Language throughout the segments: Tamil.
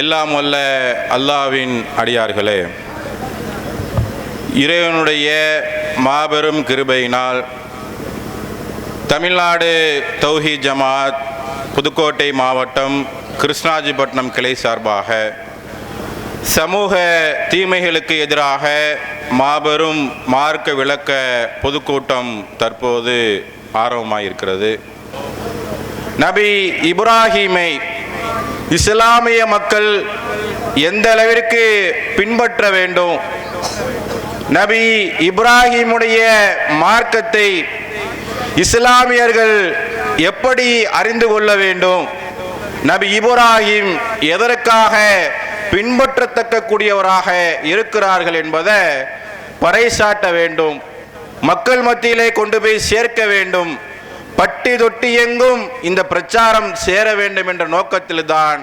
எல்லாம் வல்ல அல்லாவின் அடியார்களே இறைவனுடைய மாபெரும் கிருபையினால் தமிழ்நாடு தௌஹி ஜமாத் புதுக்கோட்டை மாவட்டம் கிருஷ்ணாஜிபட்டினம் கிளை சார்பாக சமூக தீமைகளுக்கு எதிராக மாபெரும் மார்க்க விளக்க பொதுக்கூட்டம் தற்போது ஆரம்பமாயிருக்கிறது. நபி இப்ராஹீமை இஸ்லாமிய மக்கள் எந்த அளவிற்கு பின்பற்ற வேண்டும்? நபி இப்ராஹிமுடைய மார்க்கத்தை இஸ்லாமியர்கள் எப்படி அறிந்து கொள்ள வேண்டும்? நபி இப்ராஹிம் எதற்காக பின்பற்றத்தக்க கூடியவராக இருக்கிறார்கள் என்பதை பறைசாட்ட வேண்டும். மக்கள் மத்தியிலே கொண்டு போய் சேர்க்க வேண்டும். பட்டி தொட்டி எங்கும் இந்த பிரச்சாரம் சேர வேண்டும் என்ற நோக்கத்தில்தான்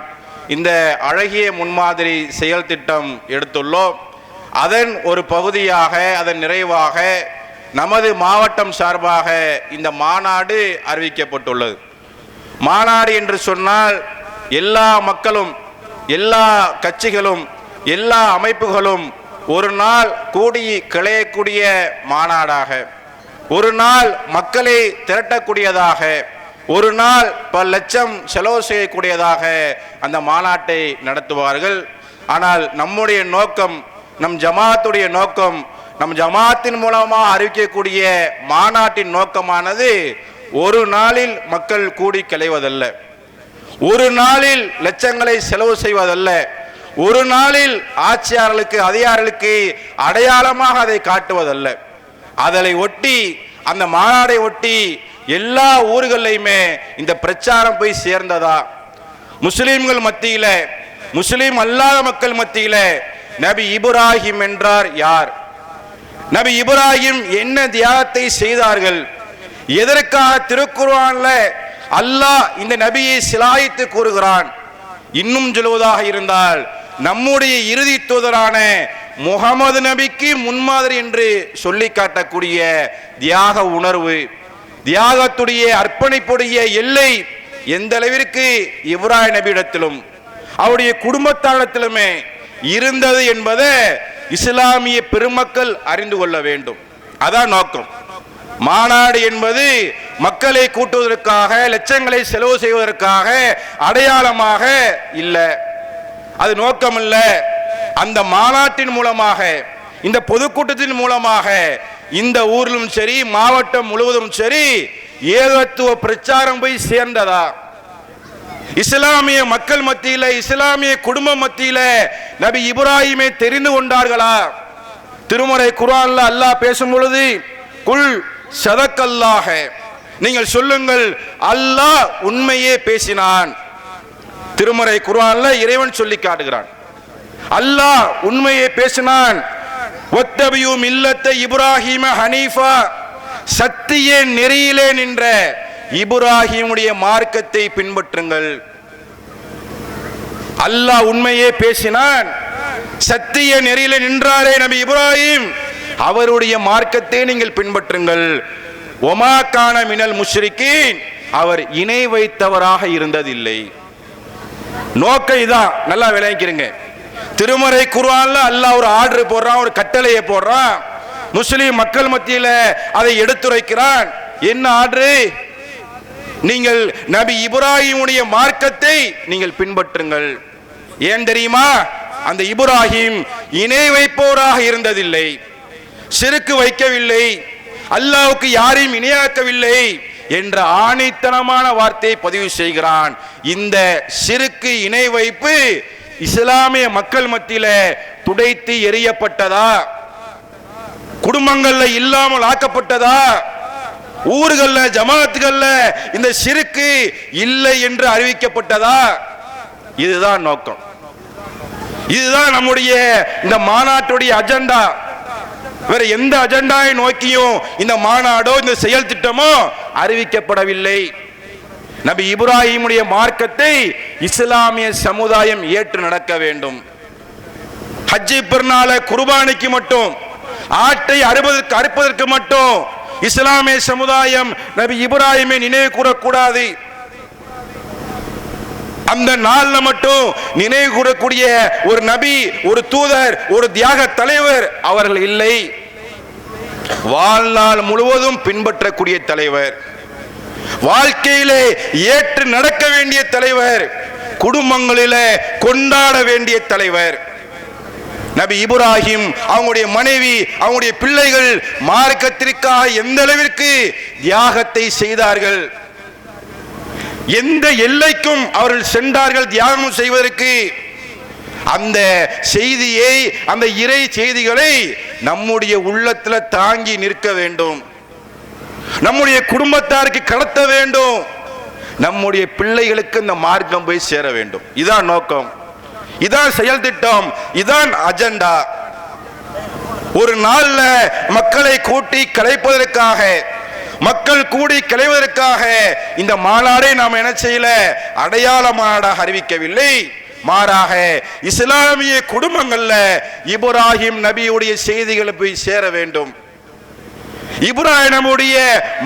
இந்த அழகிய முன்மாதிரி செயல் திட்டம் எடுத்துள்ளோம். அதன் ஒரு பகுதியாக அதன் நிறைவாக நமது மாவட்டம் சார்பாக இந்த மாநாடு அறிவிக்கப்பட்டுள்ளது. மாநாடு என்று சொன்னால் எல்லா மக்களும் எல்லா கட்சிகளும் எல்லா அமைப்புகளும் ஒரு நாள் கூடி கிளையக்கூடிய மாநாடாக. ஒரு நாள் மக்களை திரட்டக்கூடியதாக ஒரு நாள் பல லட்சம் செலவு செய்யக்கூடியதாக அந்த மாநாட்டை நடத்துவார்கள். ஆனால் நம்முடைய நோக்கம் நம் ஜமாத்துடைய நோக்கம் நம் ஜமாத்தின் மூலமாக அறிவிக்கக்கூடிய மாநாட்டின் நோக்கமானது ஒரு நாளில் மக்கள் கூடி கிளைவதல்ல ஒரு நாளில் லட்சங்களை செலவு செய்வதல்ல. ஒரு நாளில் ஆட்சியாளர்களுக்கு அதிகாரிகளுக்கு அடையாளமாக அதை காட்டுவதல்ல. அதனை ஒட்டி அந்த மாநாடை ஒட்டி எல்லா ஊர்களையுமே இந்த பிரச்சாரம் போய் சேர்ந்ததா? முஸ்லீம்கள் மத்தியில முஸ்லீம் அல்லாத மக்கள் மத்தியில நபி இப்ராஹிம் என்றார் யார்? நபி இப்ராஹிம் என்ன தியாகத்தை செய்தார்கள்? எதற்காக திருக்குறான்ல அல்லாஹ் இந்த நபியை சிலாயித்து கூறுகிறான்? இன்னும் சொல்வதாக இருந்தால் நம்முடைய இறுதி தூதரான முகமது நபிக்கு முன்மாதிரி என்று சொல்லி காட்டக்கூடிய தியாக உணர்வு தியாகத்துடைய அர்ப்பணிப்புடைய எல்லை எந்த அளவிற்கு இப்ராஹிம் நபியிடத்திலும் அவருடைய குடும்பத்தாரிடத்திலுமே இருந்தது என்பதை இஸ்லாமிய பெருமக்கள் அறிந்து கொள்ள வேண்டும். அதான் நோக்கம். மாநாடு என்பது மக்களை கூட்டுவதற்காக லட்சங்களை செலவு செய்வதற்காக அடையாளமாக இல்லை. அது நோக்கம் இல்லை அந்த மாநாட்டின் மூலமாக இந்த பொதுக்கூட்டத்தின் மூலமாக இந்த ஊரிலும் சரி மாவட்டம் முழுவதும் சரி ஏகத்துவ பிரச்சாரம் போய் சேர்ந்ததா? இஸ்லாமிய மக்கள் மத்தியில இஸ்லாமிய குடும்ப மத்தியில நபி இப்ராஹிமை தெரிந்து கொண்டார்களா? திருமறை குரான்ல அல்லாஹ் பேசும் பொழுது குல் சதக்கல்லாக நீங்கள் சொல்லுங்கள் அல்லாஹ் உண்மையே பேசினான். திருமறை குரான்ல இறைவன் சொல்லி காட்டுகிறான். அல்லாஹ் உண்மையை பேசினான். ஒத்தபியு மில்லத்தை இப்ராஹிம ஹனீஃபா சத்திய நெறியிலே நின்ற இப்ராஹிமுடைய மார்க்கத்தை பின்பற்றுங்கள். அல்லாஹ் உண்மையே பேசினான். சத்திய நெறியில நின்றாரே நபி இப்ராஹிம். அவருடைய மார்க்கத்தை நீங்கள் பின்பற்றுங்கள். ஒமாக்கான மினல் முஷ்ரிக்கின் அவர் இணை வைத்தவராக இருந்ததில்லை. நோக்கம் இதான். நல்லா விளங்கிக்கிறீங்க திருமறை குர்ஆன்ல அல்லாஹ் ஒரு ஆர்டர் போடுறான் ஒரு கட்டளையை போடுறான். முஸ்லீம் மக்கள் மத்தியில அதை எடுத்துரைக்கிறான். என்ன ஆர்டரு? நீங்கள் நபி இப்ராஹிமுடைய மார்க்கத்தை நீங்கள் பின்பற்றுங்கள். ஏன் தெரியுமா? அந்த இப்ராஹிம் இணை வைப்போராக இருந்ததில்லை. சிறுக்கு வைக்கவில்லை. அல்லாவுக்கு யாரையும் இணையாக்கவில்லை என்ற ஆணைத்தனமான வார்த்தையை பதிவு செய்கிறான். இந்த சிறுக்கு இணை வைப்பு இஸ்லாமிய மக்கள் மத்தியில துடைத்து எரியப்பட்டதா குடும்பங்கள்ல இல்லாமல் ஆக்கப்பட்டதா? ஊர்கள்ல ஜமாத்துகள்ல இந்த சிறுக்கு இல்லை என்று அறிவிக்கப்பட்டதா? இதுதான் நோக்கம். இதுதான் நம்முடைய இந்த மாநாட்டுடைய அஜெண்டா. வேற எந்த அஜெண்டாவை நோக்கியும் இந்த மாநாடோ இந்த செயல் திட்டமோ அறிவிக்கப்படவில்லை. நபி இப்ராஹிமுடைய மார்க்கத்தை இஸ்லாமிய சமுதாயம் ஏற்று நடக்க வேண்டும். ஹஜ்ஜி பிறநாள குர்பானிக்கு மட்டும் ஆட்டை அறுபதற்கு அறுப்பதற்கு மட்டும் இஸ்லாமிய சமுதாயம் நபி இப்ராஹிமை நினைவு கூறக்கூடாது. அந்த நாள்ல மட்டும் நினைவு கூறக்கூடிய ஒரு நபி ஒரு தூதர் ஒரு தியாக தலைவர் அவர்கள் இல்லை. வாழ்நாள் முழுவதும் பின்பற்றக்கூடிய தலைவர். வாழ்க்கையிலே ஏற்று நடக்க வேண்டிய தலைவர் குடும்பங்களிலே கொண்டாட வேண்டிய தலைவர். நபி இப்ராஹிம் அவங்களுடைய மனைவி அவங்களுடைய பிள்ளைகள் மார்க்கத்திற்காக எந்த அளவிற்கு தியாகத்தை செய்தார்கள்? எந்த எல்லைக்கும் அவர்கள் சென்றார்கள் தியாகம் செய்வதற்கு? அந்த செய்தியை அந்த இறை செய்திகளை நம்முடைய உள்ளத்தில் தாங்கி நிற்க வேண்டும். நம்முடைய குடும்பத்தாருக்கு கடத்த வேண்டும். நம்முடைய பிள்ளைகளுக்கு இந்த மார்க்கம் போய் சேர வேண்டும். இதான் நோக்கம். இதான் செயல் திட்டம். இதான் அஜெண்டா ஒரு நாள்ல மக்களை கூட்டி கலைப்பதற்காக மக்கள் கூடி கலைவதற்காக இந்த மாநாடை நாம் என்ன செய்யல? அடையாள மாநாடாக அறிவிக்கவில்லை. மாறாக இஸ்லாமிய குடும்பங்கள்ல இப்ராஹிம் நபியுடைய செய்திகளை போய் சேர வேண்டும். இப்ராஹிமுடைய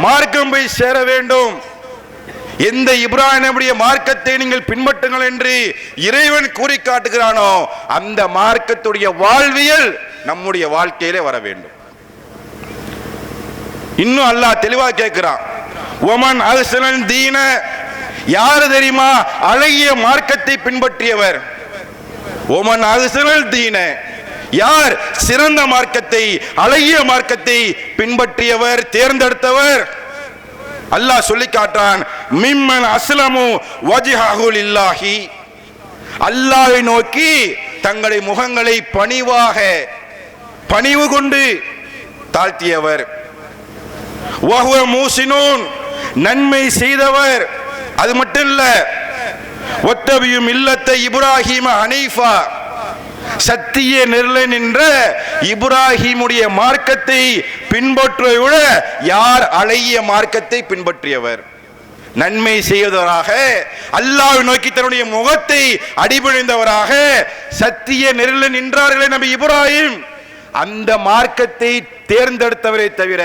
மார்க்கம் போய் சேர வேண்டும். எந்த இப்ராஹிமுடைய மார்க்கத்தை நீங்கள் பின்பற்றுங்கள் என்று இறைவன் கூறி காட்டுகிறானோ அந்த மார்க்கத்துடைய வாழ்வியல் நம்முடைய வாழ்க்கையிலே வர வேண்டும். இன்னும் அல்லாஹ் தெளிவா கேட்கிறான். ஒமன் அல்சனன் தீன யாரு தெரியுமா அழகிய மார்க்கத்தை பின்பற்றியவர். ஒமன் அல்சனல் தீன யார் சிறந்த மார்க்கத்தை அழகிய மார்க்கத்தை பின்பற்றியவர் தேர்ந்தெடுத்தவர்? அல்லாஹ் சொல்லி காட்டான் மிம்மன் அஸ்லமு வஜிஹாகுல் இல்லாஹி அல்லாஹை நோக்கி தங்களை முகங்களை பணிவாக பணிவு கொண்டு தாழ்த்தியவர். வஹுவ நன்மை செய்தவர். அது மட்டும் இல்ல ஒத்தபியும் இல்லத்தை இப்ராஹிம ஹனீஃபா. சத்திய நெருள நின்ற இப்ராஹிமுடைய மார்க்கத்தை பின்பற்றுவதை விட யார் அழகிய மார்க்கத்தை பின்பற்றியவர்? நன்மை செய்வதவராக அல்லாஹ் நோக்கி தன்னுடைய முகத்தை அடிபணிந்தவராக சத்திய நெருள நின்றார்களே நபி இப்ராஹிம். அந்த மார்க்கத்தை தேர்ந்தெடுத்தவரை தவிர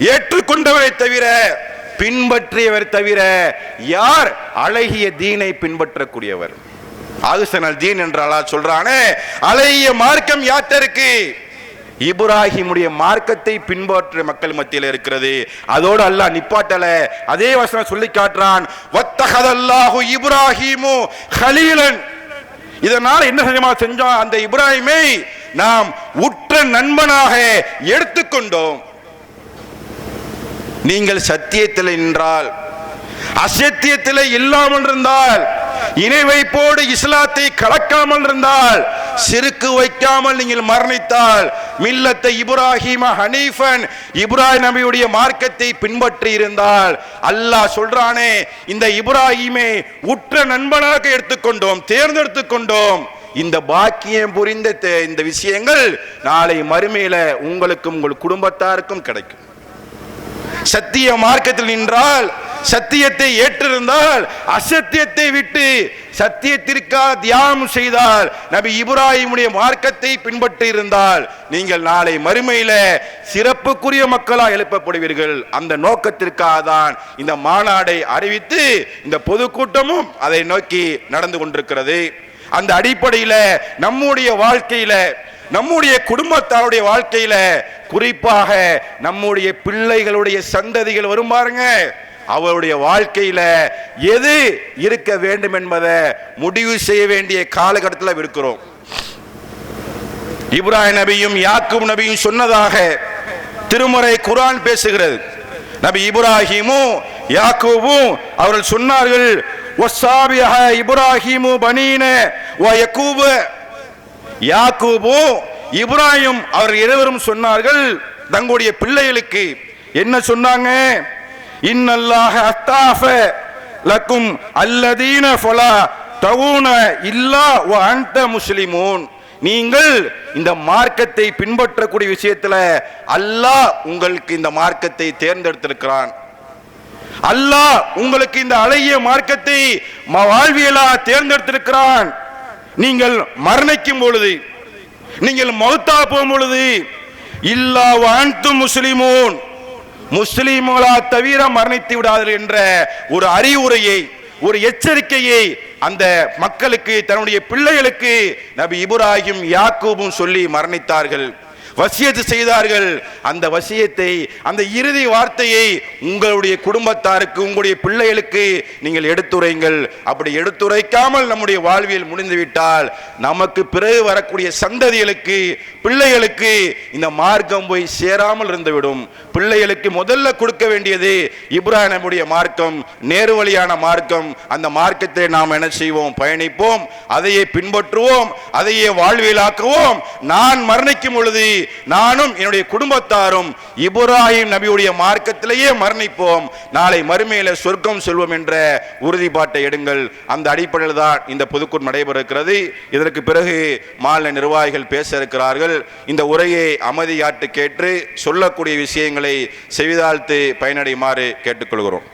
ஏற்றுக்கொண்டவரை தவிர பின்பற்றியவர் தவிர யார் அழகிய தீனை பின்பற்றக்கூடியவர்? ஆகுசனல் தீன் என்றாலா சொல்றானே அழகிய மார்க்கம் யாத்தருக்கு இப்ராஹிமுடைய மார்க்கத்தை பின்பற்ற மக்கள் மத்தியில் இருக்கிறது. அதோடு அல்லாஹ் நிப்பாட்டல. அதே வசனம் சொல்லி காட்டுறான் வத்தகதல்லாஹு இப்ராஹிமு ஹலீலன். இதனால் என்ன செஞ்சமா செஞ்சோம்? அந்த இப்ராஹிமை நாம் உற்ற நண்பனாக எடுத்துக்கொண்டோம். நீங்கள் சத்தியத்தில் நின்றால் அசத்தியத்தில் இல்லாமல் இருந்தால் இணை வைப்போடு இஸ்லாத்தை கலக்காமல் இருந்தால் சிறுக்கு வைக்காமல் நீங்கள் மரணித்தால் மில்லத்தை இப்ராஹிம ஹனீஃபன் இப்ராஹிம் நபியுடைய மார்க்கத்தை பின்பற்றி இருந்தால் அல்லாஹ் சொல்றானே இந்த இப்ராஹிமே உற்ற நண்பனாக எடுத்துக்கொண்டோம் தேர்ந்தெடுத்துக் கொண்டோம் இந்த பாக்கியம் புரிந்த இந்த விஷயங்கள் நாளை மறுமையில உங்களுக்கும் உங்கள் குடும்பத்தாருக்கும் கிடைக்கும். சத்திய மார்க்கத்தில் நின்றால் சத்தியத்தை ஏற்றிருந்தால் அசத்தியத்தை விட்டு சத்தியத்திற்காக தியானம் செய்தால் நபி இப்ராஹிமுடைய மார்க்கத்தை பின்பற்றி இருந்தால் நீங்கள் நாளை மறுமையில சிறப்புக்குரிய மக்களாக எழுப்பப்படுவீர்கள். அந்த நோக்கத்திற்காக தான் இந்த மாநாடை அறிவித்து இந்த பொதுக்கூட்டமும் அதை நோக்கி நடந்து கொண்டிருக்கிறது. அந்த அடிப்படையில நம்முடைய வாழ்க்கையில நம்முடைய குடும்பத்தாருடைய வாழ்க்கையில குறிப்பாக நம்முடைய பிள்ளைகளுடைய சந்ததிகள் வரும் பாருங்க. அவருடைய வாழ்க்கையில எது இருக்க வேண்டும் என்பதை முடிவு செய்ய வேண்டிய காலகட்டத்தில் இருக்கிறோம். இப்ராஹிம் நபியும் யாக்கும் நபியும் சொன்னதாக திருமறை குரான் பேசுகிறது. நபி இப்ராஹிமும் யாக்கூபும் அவர்கள் சொன்னார்கள் இப்ராஹிமு பனீன யாக்கூபும் இப்ராஹிம் அவர் இருவரும் சொன்னார்கள் தங்களுடைய பிள்ளைகளுக்கு என்ன சொன்னாங்க? இன்னல்லாஹ அஸ்தாஃப லக்கும் அல்லதீன ஃபலா தவுன இல்லா வ அன்த முஸ்லிமூன். நீங்கள் இந்த மார்க்கத்தை பின்பற்றக்கூடிய விஷயத்துல அல்லாஹ் உங்களுக்கு இந்த மார்க்கத்தை தேர்ந்தெடுத்திருக்கிறான். அல்லாஹ் உங்களுக்கு இந்த அழகிய மார்க்கத்தை ம- வாழ்வியலா தேர்ந்தெடுத்திருக்கிறான். நீங்கள் மரணிக்கும் பொழுது நீங்கள் மௌத்தா போகும் பொழுது இல்லா வாழ்த்து முஸ்லிமோன். முஸ்லீம்களா தவிர மரணித்து விடாதீர்கள் என்ற ஒரு அறிவுரையை ஒரு எச்சரிக்கையை அந்த மக்களுக்கு தன்னுடைய பிள்ளைகளுக்கு நபி இப்ராஹிம் யாக்கூபும் சொல்லி மரணித்தார்கள். வசியத்து செய்தார்கள். அந்த வசியத்தை அந்த இறுதி வார்த்தையை உங்களுடைய குடும்பத்தாருக்கு உங்களுடைய பிள்ளைகளுக்கு நீங்கள் எடுத்துரைங்கள். அப்படி எடுத்துரைக்காமல் நம்முடைய வாழ்வியல் முடிந்துவிட்டால் நமக்கு பிறகு வரக்கூடிய சந்ததிகளுக்கு பிள்ளைகளுக்கு இந்த மார்க்கம் போய் சேராமல் இருந்துவிடும். பிள்ளைகளுக்கு முதல்ல கொடுக்க வேண்டியது இப்ராஹிமுடைய மார்க்கம் மார்க்கம் நேர்வழியான மார்க்கம். அந்த மார்க்கத்தை நாம் என்ன செய்வோம்? பயணிப்போம். அதையே பின்பற்றுவோம். அதையே வாழ்வியலாக்குவோம். நான் மரணிக்கும் பொழுது நானும் என்னுடைய குடும்பத்தாரும் இப்ராஹிம் நபியுடைய மார்க்கத்திலேயே மரணிப்போம். நாளை மறுமையில சொர்க்கம் செல்வோம் என்ற உறுதிப்பாட்டை எடுங்கள். அந்த அடிப்படையில் தான் இந்த பொதுக்கூட்டம் நடைபெற இருக்கிறது இதற்கு பிறகு மாநில நிர்வாகிகள் பேச இருக்கிறார்கள் இந்த உரையை அமைதியாட்டு கேட்டு சொல்லக்கூடிய விஷயங்களை செவிதாழ்த்து பயனடையுமாறு கேட்டுக்கொள்கிறோம்.